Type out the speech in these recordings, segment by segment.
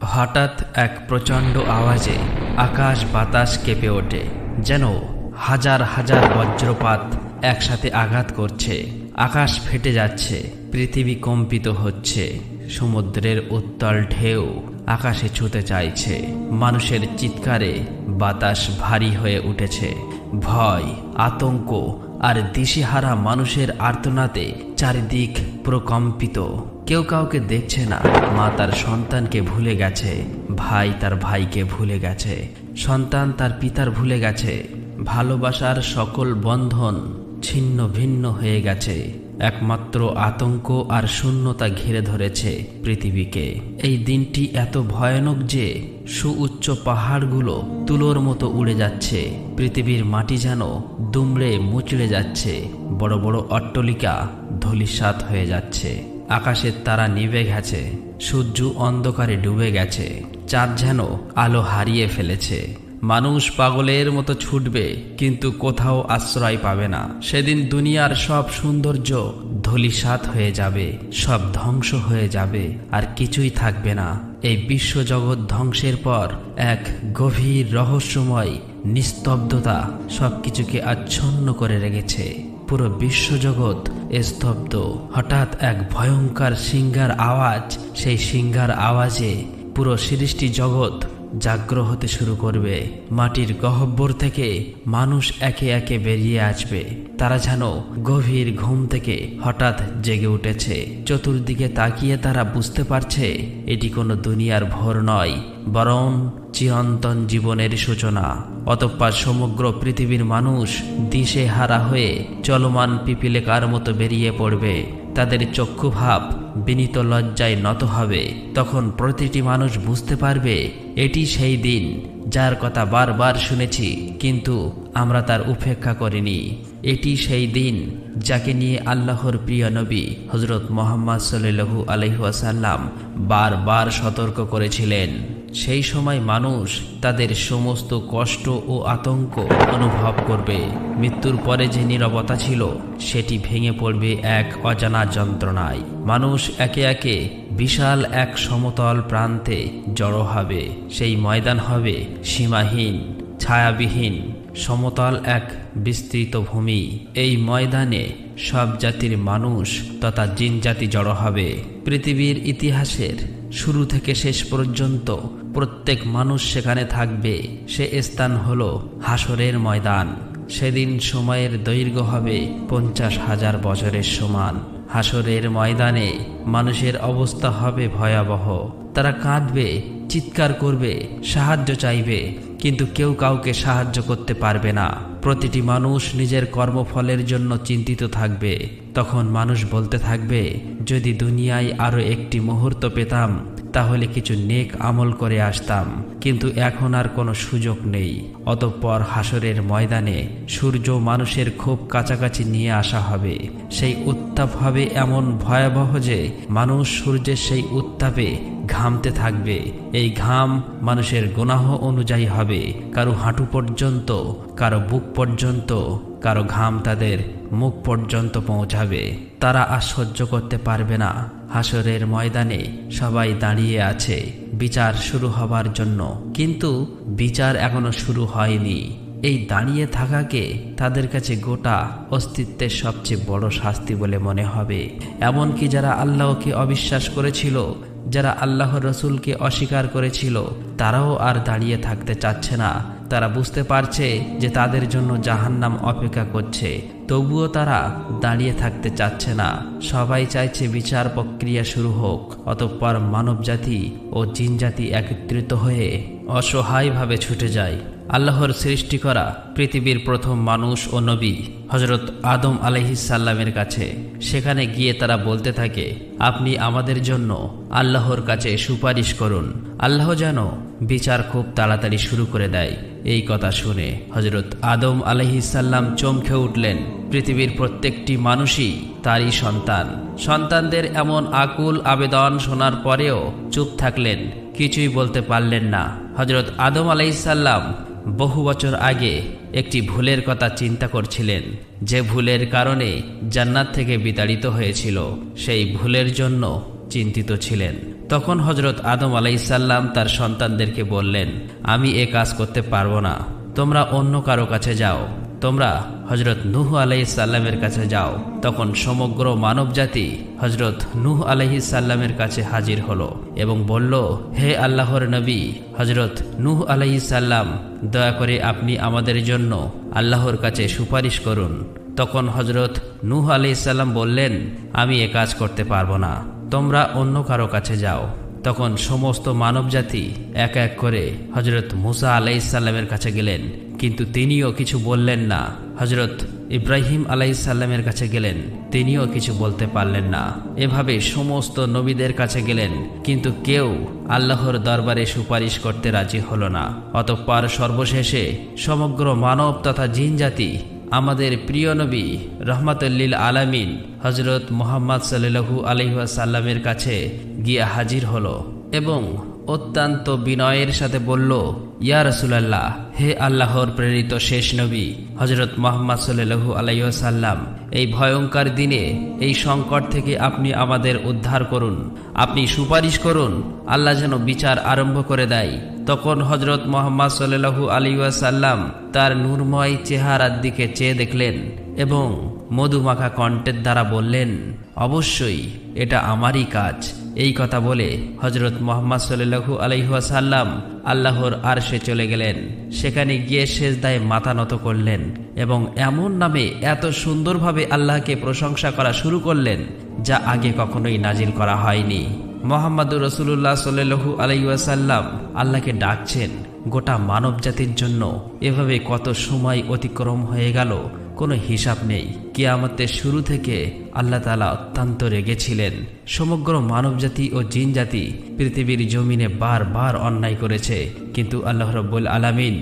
হঠাৎ এক প্রচণ্ড আওয়াজে আকাশ বাতাস কেঁপে ওঠে, যেন হাজার হাজার বজ্রপাত একসাথে আঘাত করছে। আকাশ ফেটে যাচ্ছে, পৃথিবী কম্পিত হচ্ছে, সমুদ্রের উত্তাল ঢেউ আকাশে ছুতে চাইছে, মানুষের চিৎকারে বাতাস ভারী হয়ে উঠেছে। ভয়, আতঙ্ক আর দিশেহারা মানুষের আর্তনাতে চারিদিক প্রকম্পিত। কেউ কাউকে দেখছে না। মা তার সন্তানকে ভুলে গেছে। ভাই তার ভাইকে ভুলে গেছে। সন্তান তার পিতার ভুলে গেছে। ভালোবাসার সকল বন্ধন ছিন্ন ভিন্ন হয়ে গেছে। একমাত্র আতঙ্ক আর শূন্যতা ঘিরে ধরেছে পৃথিবীকে। এই দিনটি এত ভয়ানক যে সুউচ্চ পাহাড়গুলো তুলোর মতো উড়ে যাচ্ছে। পৃথিবীর মাটি যেন দুমড়ে মুচড়ে যাচ্ছে। বড় বড় অট্টলিকা ধলিসাৎ হয়ে যাচ্ছে। আকাশের তারা নিভে গেছে, সূর্য অন্ধকারে ডুবে গেছে, চাঁদ যেন আলো হারিয়ে ফেলেছে। মানুষ পাগলের মতো ছুটবে, কিন্তু কোথাও আশ্রয় পাবে না। সেদিন দুনিয়ার সব সৌন্দর্য ধলিসাৎ হয়ে যাবে, সব ধ্বংস হয়ে যাবে, আর কিছুই থাকবে না। এই বিশ্বজগৎ ধ্বংসের পর এক গভীর রহস্যময় নিস্তব্ধতা সব কিছুকে আচ্ছন্ন করে রেখেছে। পুরো বিশ্বজগৎ স্তব্ধ। হঠাৎ এক ভয়ঙ্কর সিংহার আওয়াজ সেই সিংহার আওয়াজে পুরো সৃষ্টি জগৎ জাগ্র হতে শুরু করবে। মাটির গহব্বর থেকে মানুষ একে একে বেরিয়ে আসবে। তারা যেন গভীর ঘুম থেকে হঠাৎ জেগে উঠেছে। চতুর্দিকে তাকিয়ে তারা বুঝতে পারছে, এটি কোনো দুনিয়ার ভোর নয়, বরং চিরন্তন জীবনের সূচনা। অতঃপর সমগ্র পৃথিবীর মানুষ দিশে হারা হয়ে চলমান পিপিলেকার মতো বেরিয়ে পড়বে। তাদের চক্ষুভাব বিনীত লজ্জায় নত হবে। তখন প্রতিটি মানুষ বুঝতে পারবে, এটি সেই দিন যার কথা বারবার শুনেছি, কিন্তু আমরা তার উপেক্ষা করিনি। এটি সেই দিন যাকে নিয়ে আল্লাহর প্রিয় নবী হজরত মোহাম্মদ সাল্লু আলহাসাল্লাম বারবার সতর্ক করেছিলেন। সেই সময় মানুষ তাদের সমস্ত কষ্ট ও আতঙ্ক অনুভব করবে। মৃত্যুর পরে যে নীরবতা ছিল, সেটি ভেঙে পড়বে এক অজানা যন্ত্রণায়। মানুষ একে একে বিশাল এক সমতল প্রান্তে জড়ো হবে। সেই ময়দান হবে সীমাহীন, ছায়াবিহীন, সমতল এক বিস্তৃত ভূমি। এই ময়দানে সব জাতির মানুষ তথা জিন জাতি জড়ো হবে। পৃথিবীর ইতিহাসের শুরু থেকে শেষ পর্যন্ত প্রত্যেক মানুষ সেখানে থাকবে। সে স্থান হল হাসরের ময়দান। সেদিন সময়ের দৈর্ঘ্য হবে পঞ্চাশ হাজার বছরের সমান। হাসরের ময়দানে মানুষের অবস্থা হবে ভয়াবহ। তারা কাঁদবে, চিৎকার করবে, সাহায্য চাইবে, কিন্তু কেউ কাউকে সাহায্য করতে পারবে না। প্রতিটি মানুষ নিজের কর্মফলের জন্য চিন্তিত থাকবে। তখন মানুষ বলতে থাকবে, যদি দুনিয়ায় আরও একটি মুহূর্ত পেতাম, তাহলে কিছু নেক আমল করে আসতাম, কিন্তু এখন আর কোনো সুযোগ নেই। অতঃপর হাসরের ময়দানে সূর্য মানুষের খুব কাছাকাছি নিয়ে আসা হবে। সেই উত্তাপ হবে এমন ভয়াবহ যে, মানুষ সূর্যের সেই উত্তাপে ঘামতে থাকবে। এই ঘাম মানুষের গুনাহ অনুযায়ী হবে। কারও হাঁটু পর্যন্ত, কারও বুক পর্যন্ত, কারও ঘাম তাদের মুখ পর্যন্ত পৌঁছাবে। তারা আর সহ্য করতে পারবে না। হাসরের ময়দানে সবাই দাঁড়িয়ে আছে। বিচার শুরু হবার জন্য। কিন্তু বিচার এখনও শুরু হয়নি। এই দাঁড়িয়ে থাকাকে তাদের কাছে গোটা অস্তিত্বের সবচেয়ে বড় শাস্তি বলে মনে হবে। এমনকি যারা আল্লাহকে অবিশ্বাস করেছিল, যারা আল্লাহ রসুলকে অস্বীকার করেছিল, তারাও আর দাঁড়িয়ে থাকতে চাচ্ছে না। তারা বুঝতে পারছে যে তাদের জন্য জাহান্নাম অপেক্ষা করছে। তবুও তারা দাঁড়িয়ে থাকতে চাচ্ছে না। সবাই চাইছে বিচার প্রক্রিয়া শুরু হোক, অতঃপর মানবজাতি ও জিনজাতি একত্রিত হয়ে অসহায়ভাবে ছুটে যায়। আল্লাহর সৃষ্টি করা পৃথিবীর প্রথম মানুষ ও নবী হজরত আদম আলহিসাল্লামের কাছে। সেখানে গিয়ে তারা বলতে থাকে, আপনি আমাদের জন্য আল্লাহর কাছে সুপারিশ করুন। আল্লাহ যেন বিচার খুব তাড়াতাড়ি শুরু করে দেয়। এই কথা শুনে হজরত আদম আলহিসাল্লাম চমকে উঠলেন। পৃথিবীর প্রত্যেকটি মানুষই তারই সন্তান। সন্তানদের এমন আকুল আবেদন শোনার পরেও চুপ থাকলেন, কিছুই বলতে পারলেন না। হজরত আদম আলাইসাল্লাম বহু বছর আগে একটি ভুলের কথা চিন্তা করছিলেন, যে ভুলের কারণে জান্নাত থেকে বিতাড়িত হয়েছিল, সেই ভুলের জন্য চিন্তিত ছিলেন। তখন হজরত আদম আলাইসাল্লাম তার সন্তানদেরকে বললেন, আমি এ কাজ করতে পারব না। তোমরা অন্য কারও কাছে যাও তোমরা হজরত নুহ আলাইসাল্লামের কাছে যাও। তখন সমগ্র মানবজাতি হজরত নুহ আলাইসাল্লামের কাছে হাজির হলো এবং বলল, হে আল্লাহর নবী হজরত নুহ আলাইসাল্লাম দয়া করে আপনি আমাদের জন্য আল্লাহর কাছে সুপারিশ করুন। তখন হজরত নুহ আলাইসাল্লাম বললেন, আমি এ কাজ করতে পারব না। তোমরা অন্য কারও কাছে যাও। তখন সমস্ত মানবজাতি এক এক করে হজরত মুসা আলাইসাল্লামের কাছে গেলেন। কিন্তু তিনিও কিছু বললেন না। হজরত ইব্রাহিম আলাইসাল্লামের কাছে গেলেন। তিনিও কিছু বলতে পারলেন না। এভাবে সমস্ত নবীদের কাছে গেলেন। কিন্তু কেউ আল্লাহর দরবারে সুপারিশ করতে রাজি হল না। অতঃপর সর্বশেষে সমগ্র মানব তথা জিন জাতি আমাদের প্রিয় নবী রহমতুল্লিল আলামিন হজরত মোহাম্মদ সাল্লু আলহাসাল্লামের কাছে গিয়ে হাজির হলো এবং অত্যন্ত বিনয়ের সাথে বলল, ইয়া রসুলাল্লাহ, হে আল্লাহর প্রেরিত শেষ নবী হজরত মোহাম্মদ সাল্লু আলাইসাল্লাম এই ভয়ঙ্কর দিনে এই সংকট থেকে আপনি আমাদের উদ্ধার করুন। আপনি সুপারিশ করুন, আল্লাহ যেন বিচার আরম্ভ করে দেয়। তখন হজরত মোহাম্মদ সাল্লু আলিউসাল্লাম তার নূরময় চেহারার দিকে চেয়ে দেখলেন এবং মধুমাখা কণ্ঠের দ্বারা বললেন, অবশ্যই, এটা আমারই কাজ। এই কথা বলে হজরত মোহাম্মদ সাল্লু আলহিহাসাল্লাম আল্লাহর আরশে চলে গেলেন। সেখানে গিয়ে শেষদায় মাথা নত করলেন এবং এমন নামে এত সুন্দরভাবে আল্লাহকে প্রশংসা করা শুরু করলেন যা আগে কখনোই নাজিল করা হয়নি। মোহাম্মদুর রসুল্লাহ সাল্লু আলাইসাল্লাম আল্লাহকে ডাকছেন, গোটা মানব জাতির জন্য। এভাবে কত সময় অতিক্রম হয়ে গেল, কোনো হিসাব নেই। কিয়ামতের শুরু থেকে আল্লাহ তালা অত্যন্ত রেগেছিলেন। সমগ্র মানবজাতি ও জিন জাতি পৃথিবীর জমিনে বারবার অন্যায় করেছে, কিন্তু আল্লাহ রব্বুল আলামিন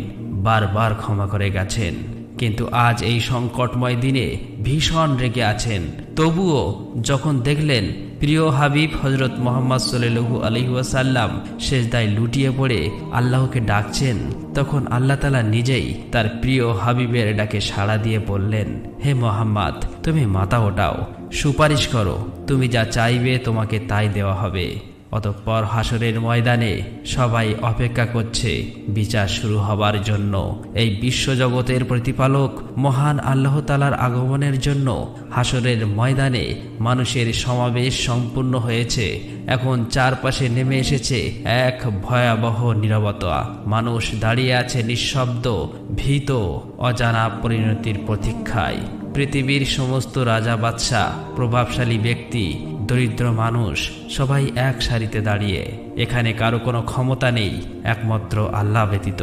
বারবার ক্ষমা করে গেছেন। কিন্তু আজ এই সংকটময় দিনে ভীষণ রেগে আছেন। তবুও যখন দেখলেন প্রিয় হাবিব হজরত মোহাম্মদ সোলেলহু আলহিউসাল্লাম শেষদায় লুটিয়ে পড়ে আল্লাহকে ডাকছেন। তখন আল্লাহ তালা নিজেই তার প্রিয় হাবিবের ডাকে সাড়া দিয়ে বললেন, হে মোহাম্মদ, তুমি মাথা ওটাও সুপারিশ করো, তুমি যা চাইবে তোমাকে তাই দেওয়া হবে। অতঃপর হাসরের ময়দানে সবাই অপেক্ষা করছে। বিচার শুরু হবার জন্য। এই বিশ্বজগতের প্রতিপালক, মহান আল্লাহ তালার আগমনের জন্য হাসরের ময়দানে মানুষের সমাবেশ সম্পূর্ণ হয়েছে। এখন চারপাশে নেমে এসেছে এক ভয়াবহ নিরবতা। মানুষ দাঁড়িয়ে আছে নিঃশব্দ, ভীত, অজানা পরিণতির প্রতীক্ষায়। পৃথিবীর সমস্ত রাজা বাদশাহ প্রভাবশালী ব্যক্তি দরিদ্র মানুষ সবাই এক সারিতে দাঁড়িয়ে, এখানে কারও কোনো ক্ষমতা নেই, একমাত্র আল্লাহ ব্যতীত।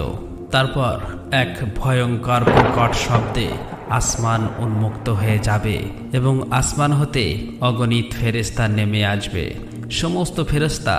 তারপর এক ভয়ঙ্কর প্রকট শব্দে আসমান উন্মুক্ত হয়ে যাবে এবং আসমান হতে অগণিত ফেরেস্তা নেমে আসবে। সমস্ত ফেরস্তা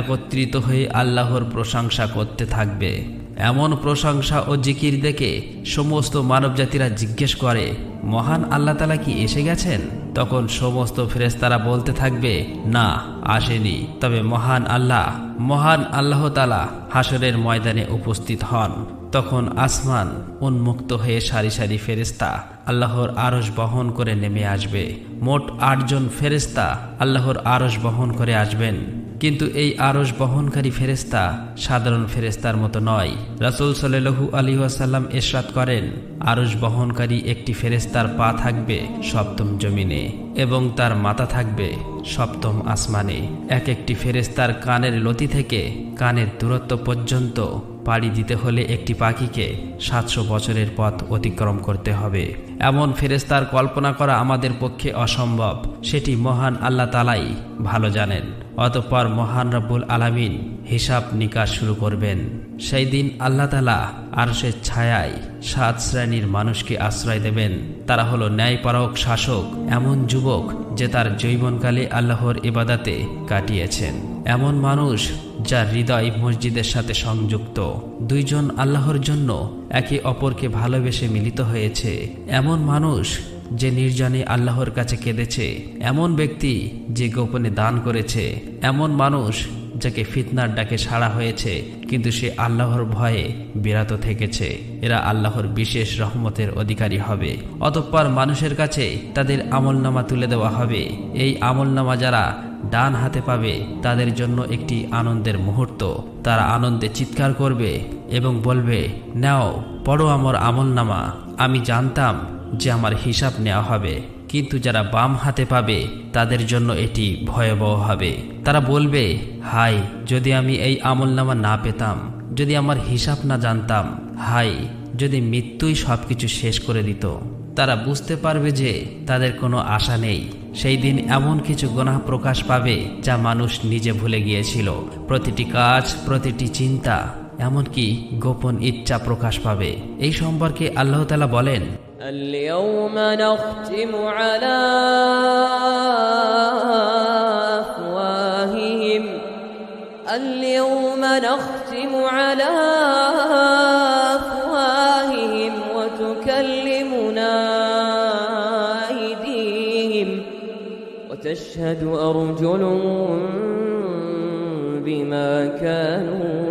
একত্রিত হয়ে আল্লাহর প্রশংসা করতে থাকবে। এমন প্রশংসা ও জিকির দেখে সমস্ত মানবজাতিরা জিজ্ঞেস করে, মহান আল্লাহ তালা কি এসে গেছেন? তখন সমস্ত ফেরেস্তারা বলতে থাকবে, না, আসেনি। তবে মহান আল্লাহ মহান আল্লাহ তালা হাসরের ময়দানে উপস্থিত হন। তখন আসমান উন্মুক্ত হয়ে সারি সারি ফেরেস্তা আল্লাহর আরস বহন করে নেমে আসবে। মোট আটজন ফেরেস্তা আল্লাহর আরস বহন করে আসবেন। কিন্তু এই আরস বহনকারী ফেরেস্তা সাধারণ ফেরেস্তার মতো নয়। রাসুল সাল্লু আলী আসাল্লাম এরশাদ করেন আরস বহনকারী একটি ফেরেস্তার পা থাকবে সপ্তম জমিনে এবং তার মাথা থাকবে সপ্তম আসমানে। এক একটি ফেরেস্তার কানের লতি থেকে কানের দূরত্ব পর্যন্ত পাড়ি দিতে হলে একটি পাখিকে সাতশো বছরের পথ অতিক্রম করতে হবে। এমন ফেরেস্তার কল্পনা করা আমাদের পক্ষে অসম্ভব। সেটি মহান আল্লাহ তালাই ভালো জানেন। অতঃপর মহান রব্বুল আলামিন হিসাব নিকাশ শুরু করবেন। সেই দিন আল্লাহ তালা আরশের ছায়ায় সাত শ্রেণির মানুষকে আশ্রয় দেবেন। তারা হলো ন্যায়পারক শাসক, এমন যুবক যে তার জৈবনকালে আল্লাহর ইবাদাতে কাটিয়েছেন। এমন মানুষ যার হৃদয় মসজিদের সাথে সংযুক্ত। দুইজন আল্লাহর জন্য একে অপরকে ভালোবেসে মিলিত হয়েছে। এমন মানুষ যে নির্জনে আল্লাহর কাছে কেঁদেছে, এমন ব্যক্তি যে গোপনে দান করেছে, এমন মানুষ যাকে ফিতনার ডাকে সাড়া হয়েছে, কিন্তু সে আল্লাহর ভয়ে বিরত থেকেছে। এরা আল্লাহর বিশেষ রহমতের অধিকারী হবে। অতঃপর মানুষের কাছে তাদের আমলনামা তুলে দেওয়া হবে। এই আমলনামা যারা ডান হাতে পাবে, তাদের জন্য একটি আনন্দের মুহূর্ত। তারা আনন্দে চিৎকার করবে এবং বলবে, নাও, পড়ো আমার আমলনামা। আমি জানতাম যে আমার হিসাব নেওয়া হবে। কিন্তু যারা বাম হাতে পাবে, তাদের জন্য এটি ভয়াবহ হবে। তারা বলবে, হাই, যদি আমি এই আমলনামা না পেতাম, যদি আমার হিসাব না জানতাম, হাই, যদি মৃত্যুই সব কিছু শেষ করে দিত। তারা বুঝতে পারবে যে তাদের কোনো আশা নেই। সেই দিন এমন কিছু গোনাহ প্রকাশ পাবে যা মানুষ নিজে ভুলে গিয়েছিল। প্রতিটি কাজ, প্রতিটি চিন্তা, এমনকি গোপন ইচ্ছা প্রকাশ পাবে। এই সম্পর্কে আল্লাহ তালা বলেন اليوم نختم على أفواههم. اليوم نختم على أفواههم وتكلمنا أيديهم. وتشهد أرجلهم بما كانوا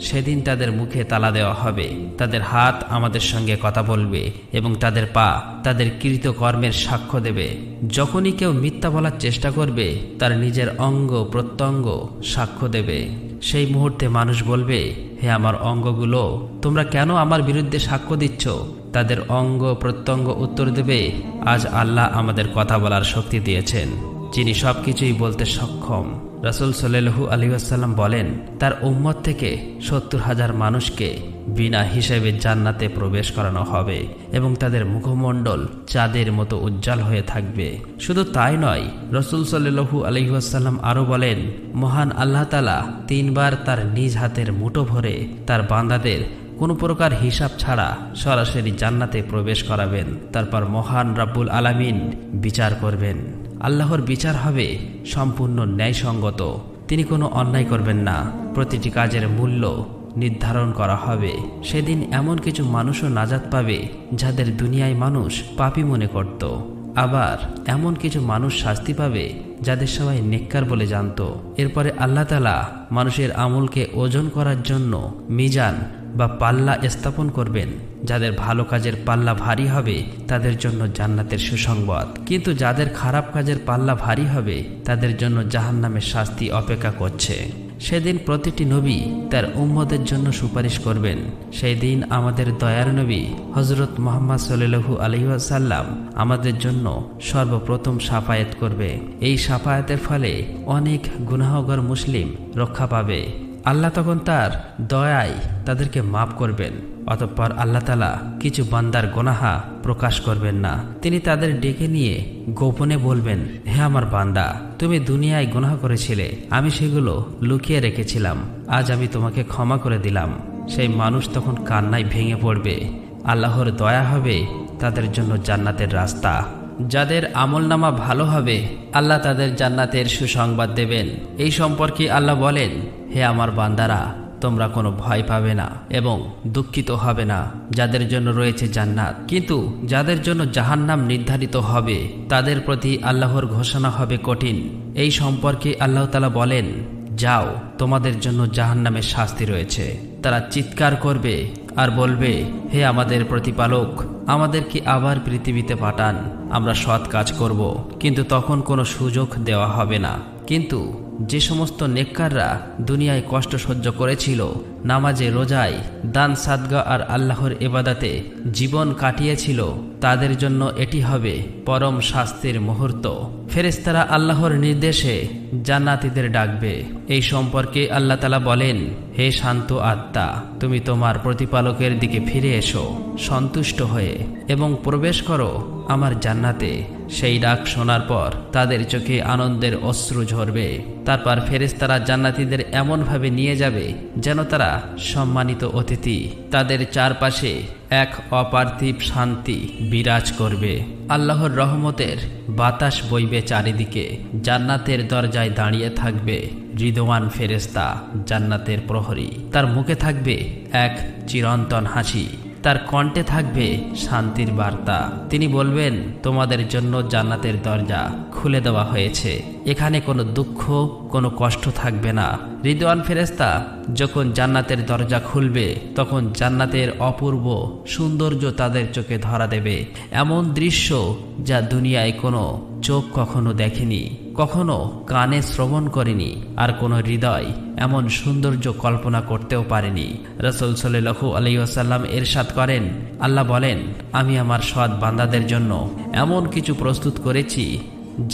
সেদিন তাদের মুখে তালা দেওয়া হবে। তাদের হাত আমাদের সঙ্গে কথা বলবে এবং তাদের পা তাদের কৃত কর্মের সাক্ষ্য দেবে। যখনই কেউ মিথ্যা বলার চেষ্টা করবে, তার নিজের অঙ্গ প্রত্যঙ্গ সাক্ষ্য দেবে। সেই মুহূর্তে মানুষ বলবে, হে আমার অঙ্গগুলো, তোমরা কেন আমার বিরুদ্ধে সাক্ষ্য দিচ্ছ? তাদের অঙ্গ প্রত্যঙ্গ উত্তর দেবে, আজ আল্লাহ আমাদের কথা বলার শক্তি দিয়েছেন, যিনি সব কিছুই বলতে সক্ষম। রাসুল সাল্লু আলী আসাল্লাম বলেন, তার উম্মত থেকে সত্তর হাজার মানুষকে বিনা হিসেবে জান্নাতে প্রবেশ করানো হবে এবং তাদের মুখমণ্ডল চাঁদের মতো উজ্জ্বল হয়ে থাকবে। শুধু তাই নয়, রসুল সাল্লু আলহিহাসাল্লাম আরও বলেন, মহান আল্লাহ তালা তিনবার তার নিজ হাতের মুঠো ভরে তার বান্দাদের কোনো প্রকার হিসাব ছাড়া সরাসরি জান্নাতে প্রবেশ করাবেন। তারপর মহান রাব্বুল আলামিন বিচার করবেন। আল্লাহর বিচার হবে সম্পূর্ণ ন্যায়সঙ্গত। তিনি কোনো অন্যায় করবেন না। প্রতিটি কাজের মূল্য নির্ধারণ করা হবে। সেদিন এমন কিছু মানুষও নাজাত পাবে যাদের দুনিয়ায় মানুষ পাপি মনে করত। আবার এমন কিছু মানুষ শাস্তি পাবে যাদের সবাই নেককার বলে জানত। এরপরে আল্লাহ তালা মানুষের আমলকে ওজন করার জন্য মিজান বা পাল্লা স্থাপন করবেন, যাদের ভালো কাজের পাল্লা ভারী হবে, তাদের জন্য জান্নাতের সুসংবাদ। কিন্তু যাদের খারাপ কাজের পাল্লা ভারী হবে, তাদের জন্য জাহান্নামের শাস্তি অপেক্ষা করছে। সেদিন প্রতিটি নবী তার উম্মদের জন্য সুপারিশ করবেন। সেই দিন আমাদের দয়ার নবী হজরত মোহাম্মদ সাল্লু আলহিহাসাল্লাম আমাদের জন্য সর্বপ্রথম সাফায়েত করবে। এই সাফায়াতের ফলে অনেক গুনাহগর মুসলিম রক্ষা পাবে। আল্লাহ তখন তার দয়ায় তাদেরকে মাফ করবেন, অতঃপর আল্লাহ তালা কিছু বান্দার গোনাহা প্রকাশ করবেন না। তিনি তাদের ডেকে নিয়ে গোপনে বলবেন, হে আমার বান্দা, তুমি দুনিয়ায় গুনাহ করেছিলে, আমি সেগুলো লুকিয়ে রেখেছিলাম, আজ আমি তোমাকে ক্ষমা করে দিলাম। সেই মানুষ তখন কান্নায় ভেঙে পড়বে। আল্লাহর দয়া হবে তাদের জন্য জান্নাতের রাস্তা। যাদের আমলনামা ভালো হবে, আল্লাহ তাদের জান্নাতের সুসংবাদ দেবেন। এই সম্পর্কে আল্লাহ বলেন, হে আমার বান্দারা, তোমরা কোনো ভয় পাবে না এবং দুঃখিত হবে না। যাদের জন্য রয়েছে জান্নাত, কিন্তু যাদের জন্য জাহান্নাম নির্ধারিত হবে, তাদের প্রতি আল্লাহর ঘোষণা হবে কঠিন। এই সম্পর্কে আল্লাহ তালা বলেন, যাও, তোমাদের জন্য জাহান্নামের শাস্তি রয়েছে। তারা চিৎকার করবে আর বলবে, হে আমাদের প্রতিপালক, আমাদেরকে আবার পৃথিবীতে পাঠান, আমরা সৎ কাজ করব, কিন্তু তখন কোনো সুযোগ দেওয়া হবে না। কিন্তু যে সমস্ত নেককাররা দুনিয়ায় কষ্ট সহ্য করেছিল, নামাজে রোজায় দান সাদগা আর আল্লাহর এবাদাতে জীবন কাটিয়েছিল, তাদের জন্য এটি হবে পরম শাস্তির মুহূর্ত। ফেরেস্তারা আল্লাহর নির্দেশে জান্নাতীদের ডাকবে। এই সম্পর্কে আল্লাহ তালা বলেন, হে শান্ত আত্মা, তুমি তোমার প্রতিপালকের দিকে ফিরে এসো, সন্তুষ্ট হয়ে এবং প্রবেশ করো আমার জান্নাতে। সেই ডাক শোনার পর তাদের চোখে আনন্দের অশ্রু ঝরবে। তারপর ফেরেস্তারা জান্নাতীদের এমনভাবে নিয়ে যাবে যেন তারা সম্মানিত অতিথি। তাদের চারপাশে এক অপার্থিব শান্তি বিরাজ করবে। আল্লাহর রহমতের বাতাস বইবে চারিদিকে। জান্নাতের দরজায় দাঁড়িয়ে থাকবে হৃদওয়ান ফেরেস্তা জান্নাতের প্রহরী। তার মুখে থাকবে এক চিরন্তন হাসি। তার কণ্ঠে থাকবে শান্তির বার্তা। তিনি বলবেন, তোমাদের জন্য জান্নাতের দরজা খুলে দেওয়া হয়েছে। এখানে কোনো দুঃখ, কোনো কষ্ট থাকবে না। রিদওয়ান ফেরেস্তা যখন জান্নাতের দরজা খুলবে, তখন জান্নাতের অপূর্ব সৌন্দর্য তাদের চোখে ধরা দেবে। এমন দৃশ্য যা দুনিয়ায় কোনো চোখ কখনো দেখেনি। কখনো কানে শ্রবণ করেনি, আর কোনো হৃদয় এমন সৌন্দর্য কল্পনা করতেও পারেনি। রসুল সাল্লু আলাইসাল্লাম এরশাদ করেন, আল্লাহ বলেন, আমি আমার সৎ বান্দাদের জন্য এমন কিছু প্রস্তুত করেছি,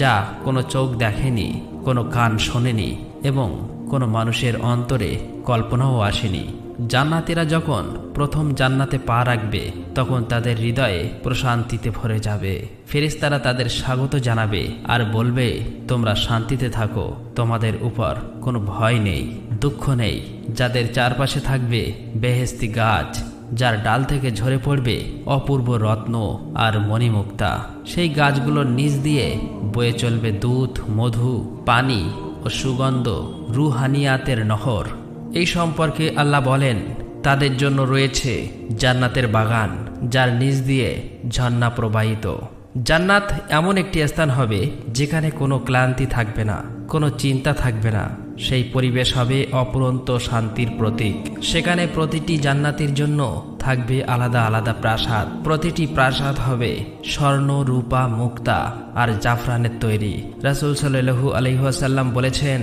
যা কোনো চোখ দেখেনি, কোনো কান শোনেনি এবং কোনো মানুষের অন্তরে কল্পনাও আসেনি। জান্নাতিরা যখন প্রথম জান্নাতে পা রাখবে, তখন তাদের হৃদয়ে প্রশান্তিতে ভরে যাবে। ফেরেশতারা তাদের স্বাগত জানাবে আর বলবে, তোমরা শান্তিতে থাকো, তোমাদের উপর কোনো ভয় নেই, দুঃখ নেই। যাদের চারপাশে থাকবে বেহেস্তি গাছ, যার ডাল থেকে ঝরে পড়বে অপূর্ব রত্ন আর মণিমুক্তা। সেই গাছগুলোর নিচ দিয়ে বয়ে চলবে দুধ, মধু, পানি ও সুগন্ধ রুহানিয়াতের নহর। এই সম্পর্কে আল্লাহ বলেন, তাদের জন্য রয়েছে জান্নাতের বাগান, যার নিচ দিয়ে ঝর্ণা প্রবাহিত। জান্নাত এমন একটি স্থান হবে যেখানে কোনো ক্লান্তি থাকবে না, কোনো চিন্তা থাকবে না। সেই পরিবেশ হবে অপরন্ত শান্তির প্রতীক। সেখানে প্রতিটি জান্নাতির জন্য থাকবে আলাদা আলাদা প্রাসাদ। প্রতিটি প্রাসাদ হবে স্বর্ণ, রূপা, মুক্তা আর জাফরানের তৈরি। রাসুল সাল্লু আলহিহাসাল্লাম বলেছেন,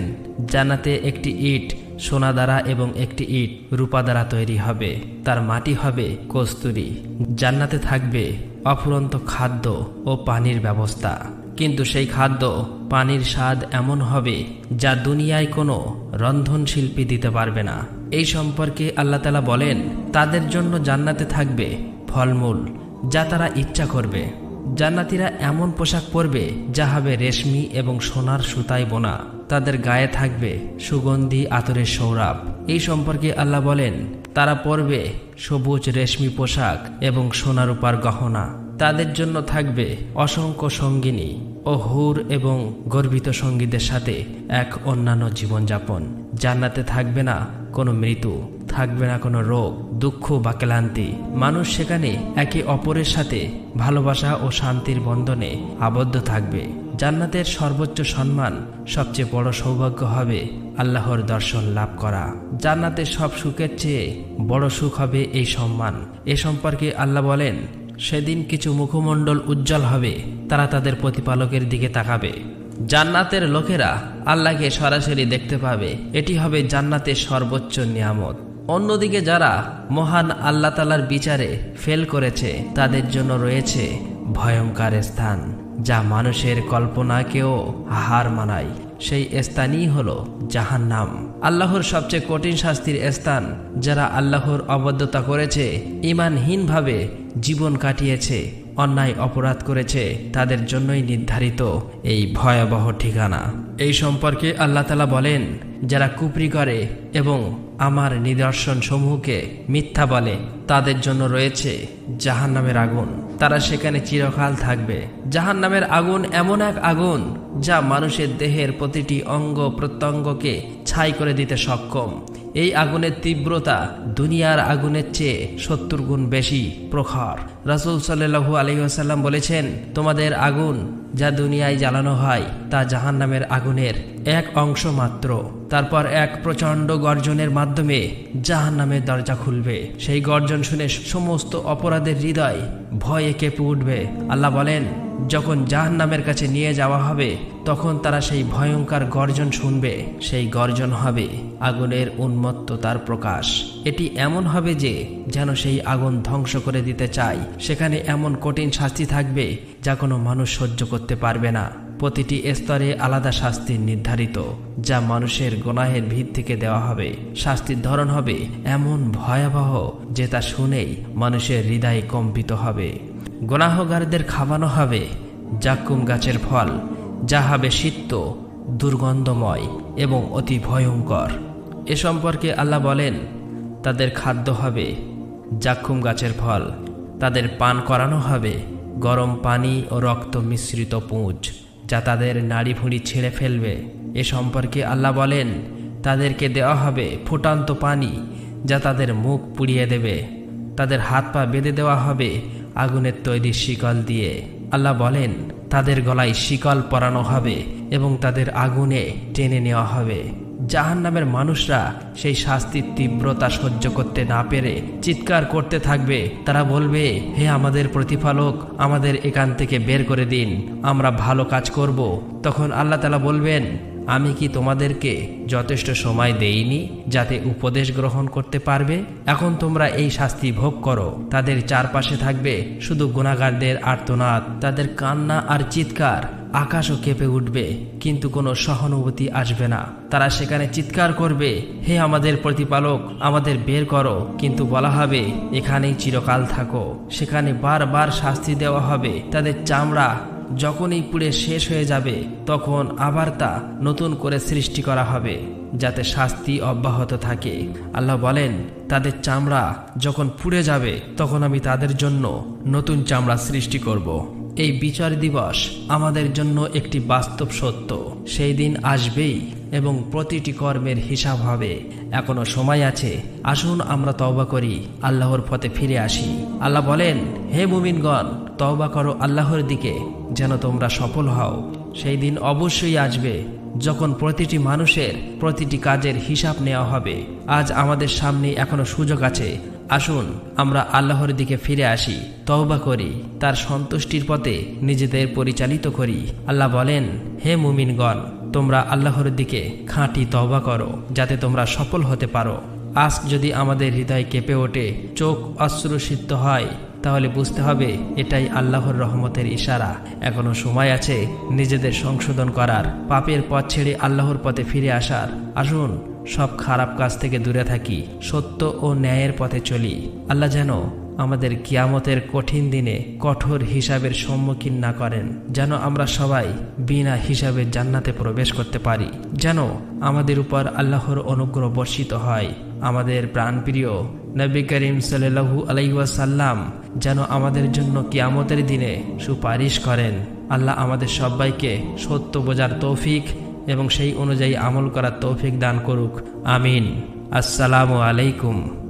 জান্নাতে একটি ইট সোনা দ্বারা এবং একটি ইট রূপা দ্বারা তৈরি হবে। তার মাটি হবে কস্তুরি। জান্নাতে থাকবে অফুরন্ত খাদ্য ও পানির ব্যবস্থা। কিন্তু সেই খাদ্য, পানির স্বাদ এমন হবে যা দুনিয়ায় কোনো রন্ধনশিল্পী দিতে পারবে না। এই সম্পর্কে আল্লাহ তালা বলেন, তাদের জন্য জান্নাতে থাকবে ফলমূল যা তারা ইচ্ছা করবে। জান্নাতিরা এমন পোশাক পরবে যা হবে রেশমি এবং সোনার সুতায় বোনা। তাদের গায়ে থাকবে সুগন্ধি আতরের সৌরভ। এই সম্পর্কে আল্লাহ বলেন, তারা পরবে সবুজ রেশমি পোশাক এবং সোনারূপার গহনা। তাদের জন্য থাকবে অসংখ্য সঙ্গিনী ও হুর এবং গর্বিত সঙ্গীদের সাথে এক অন্যান্য জীবনযাপন। জান্নাতে থাকবে না কোনো মৃত্যু, থাকবে না কোনো রোগ, দুঃখ বা ক্লান্তি। মানুষ সেখানে একে অপরের সাথে ভালোবাসা ও শান্তির বন্ধনে আবদ্ধ থাকবে। জান্নাতের সর্বোচ্চ সম্মান সবচেয়ে বড় সৌভাগ্য হবে আল্লাহর দর্শন লাভ করা। জান্নাতের সব সুখের চেয়ে বড় সুখ হবে এই সম্মান। এ সম্পর্কে আল্লাহ বলেন, সেদিন কিছু মুখমণ্ডল উজ্জ্বল হবে, তারা তাদের প্রতিপালকের দিকে তাকাবে। জান্নাতের লোকেরা আল্লাহকে সরাসরি দেখতে পাবে। এটি হবে জান্নাতের সর্বোচ্চ নিয়ামত। অন্যদিকে যারা মহান আল্লাহ তালার বিচারে ফেল করেছে, তাদের জন্য রয়েছে ভয়ঙ্কর স্থান। যা মানুষের কল্পনাকেও হার মানায়। সেই স্থানই হল জাহান্নাম। আল্লাহর সবচেয়ে কঠিন শাস্তির স্থান, যারা আল্লাহর অবদ্ধতা করেছে ইমানহীনভাবে জীবন কাটিয়েছে। অন্যায় অপরাধ করেছে, তাদের জন্যই নির্ধারিত এই ভয়াবহ ঠিকানা। এই সম্পর্কে আল্লাহ তালা বলেন, যারা কুপরি করে এবং আমার নিদর্শন সমূহকে মিথ্যা বলে, তাদের জন্য রয়েছে জাহান নামের আগুন। তারা সেখানে চিরকাল থাকবে। জাহান নামের আগুন এমন এক আগুন, যা মানুষের দেহের প্রতিটি অঙ্গ প্রত্যঙ্গকে ছাই করে দিতে সক্ষম। এই আগুনের তীব্রতা দুনিয়ার আগুনের চেয়ে সত্তর গুণ বেশি প্রখর। রাসুল সাল্লু আলহিহাসাল্লাম বলেছেন, তোমাদের আগুন যা দুনিয়ায় জ্বালানো হয়, তা জাহান নামের আগুনের এক অংশ মাত্র। তারপর এক প্রচণ্ড গর্জনের মাধ্যমে জাহান নামের দরজা খুলবে। সেই গর্জন শুনে সমস্ত অপরাধের হৃদয় ভয়ে কেঁপে উঠবে। আল্লাহ বলেন যখন জাহান নামের কাছে নিয়ে যাওয়া হবে, তখন তারা সেই ভয়ঙ্কর গর্জন শুনবে, সেই গর্জন হবে আগুনের উন্মত্ততার প্রকাশ। এটি এমন হবে যে, যেন সেই আগুন ধ্বংস করে দিতে চায়। সেখানে এমন কঠিন শাস্তি থাকবে যা কোনো মানুষ সহ্য করতে পারবে না। প্রতিটি স্তরে আলাদা শাস্তি নির্ধারিত, যা মানুষের গোনাহের ভিত থেকে দেওয়া হবে। শাস্তির ধরন হবে এমন ভয়াবহ যে তা শুনেই মানুষের হৃদয় কম্পিত হবে। গোনাহগারদের খাওয়ানো হবে জাক্কুম গাছের ফল, যা হবে শীত দুর্গন্ধময় এবং অতি ভয়ঙ্কর। এ সম্পর্কে আল্লাহ বলেন, তাদের খাদ্য হবে জাক্কুম গাছের ফল, তাদের পান করানো হবে গরম পানি ও রক্ত মিশ্রিত পুঁজ, যা তাদের নাড়ি ভুঁড়ি ছেড়ে ফেলবে। এ সম্পর্কে আল্লাহ বলেন, তাদেরকে দেওয়া হবে ফুটান্ত পানি, যা তাদের মুখ পুড়িয়ে দেবে। তাদের হাত পা বেঁধে দেওয়া হবে আগুনের তৈরি শিকল দিয়ে। আল্লাহ বলেন, তাদের গলায় শিকল পরানো হবে এবং তাদের আগুনে টেনে নেওয়া হবে। জাহান নামের মানুষরা সেই শাস্তির তীব্রতা সহ্য করতে না পেরে চিৎকার করতে থাকবে। তারা বলবে, হে আমাদের প্রতিফলক আমাদের এখান থেকে বের করে দিন, আমরা ভালো কাজ করব। তখন আল্লাহ তালা বলবেন আমি কি তোমাদেরকে যথেষ্ট সময় দেইনি যাতে উপদেশ গ্রহণ করতে পারবে? এখন তোমরা এই শাস্তি ভোগ করো। তাদের চারপাশে থাকবে শুধু গুণাগারদের আর্তনাদ, তাদের কান্না আর চিৎকার। আকাশও কেঁপে উঠবে, কিন্তু কোনো সহানুভূতি আসবে না। তারা সেখানে চিৎকার করবে, হে আমাদের প্রতিপালক, আমাদের বের করো। কিন্তু বলা হবে, এখানেই চিরকাল থাকো। সেখানে বারবার শাস্তি দেওয়া হবে। তাদের চামড়া যখনই পুড়ে শেষ হয়ে যাবে, তখন আবার তা নতুন করে সৃষ্টি করা হবে, যাতে শাস্তি অব্যাহত থাকে। আল্লাহ বলেন, তাদের চামড়া যখন পুড়ে যাবে, তখন আমি তাদের জন্য নতুন চামড়া সৃষ্টি করব। এই বিচার দিবস আমাদের জন্য একটি বাস্তব সত্য। সেই দিন আসবেই এবং প্রতিটি কর্মের হিসাব হবে। এখনও সময় আছে, আসুন আমরা তওবা করি, আল্লাহর পথে ফিরে আসি। আল্লাহ বলেন, হে মুমিনগণ, তওবা করো আল্লাহর দিকে। যেন তোমরা সফল হও। সেই দিন অবশ্যই আসবে, যখন প্রতিটি মানুষের প্রতিটি কাজের হিসাব নেওয়া হবে। আজ আমাদের সামনে এখনও সুযোগ আছে। আসুন, আমরা আল্লাহর দিকে ফিরে আসি, তওবা করি, তার সন্তুষ্টির পথে নিজেদের পরিচালিত করি। আল্লাহ বলেন, হে মুমিনগণ, তোমরা আল্লাহর দিকে খাঁটি তওবা করো, যাতে তোমরা সফল হতে পারো। আজ যদি আমাদের হৃদয় কেঁপে ওঠে, চোখ অশ্রুসিদ্ধ হয় তাহলে বুঝতে হবে এটাই আল্লাহর রহমতের ইশারা। এখনও সময় আছে নিজেদের সংশোধন করার, পাপের পথ ছেড়ে আল্লাহর পথে ফিরে আসার। আসুন, সব খারাপ কাজ থেকে দূরে থাকি, সত্য ও ন্যায়ের পথে চলি। আল্লাহ যেন আমাদের কিয়ামতের কঠিন দিনে কঠোর হিসাবের সম্মুখীন না করেন, যেন আমরা সবাই বিনা হিসাবে জান্নাতে প্রবেশ করতে পারি, যেন আমাদের উপর আল্লাহর অনুগ্রহ বর্ষিত হয়। আমাদের প্রাণপ্রিয় নবী করিম সাল্লু আলাইসাল্লাম যেন আমাদের জন্য কিয়ামতের দিনে সুপারিশ করেন। আল্লাহ আমাদের সবাইকে সত্য বোঝার তৌফিক এবং সেই অনুযায়ী আমল করার তৌফিক দান করুক। আমিন। আসসালামু আলাইকুম।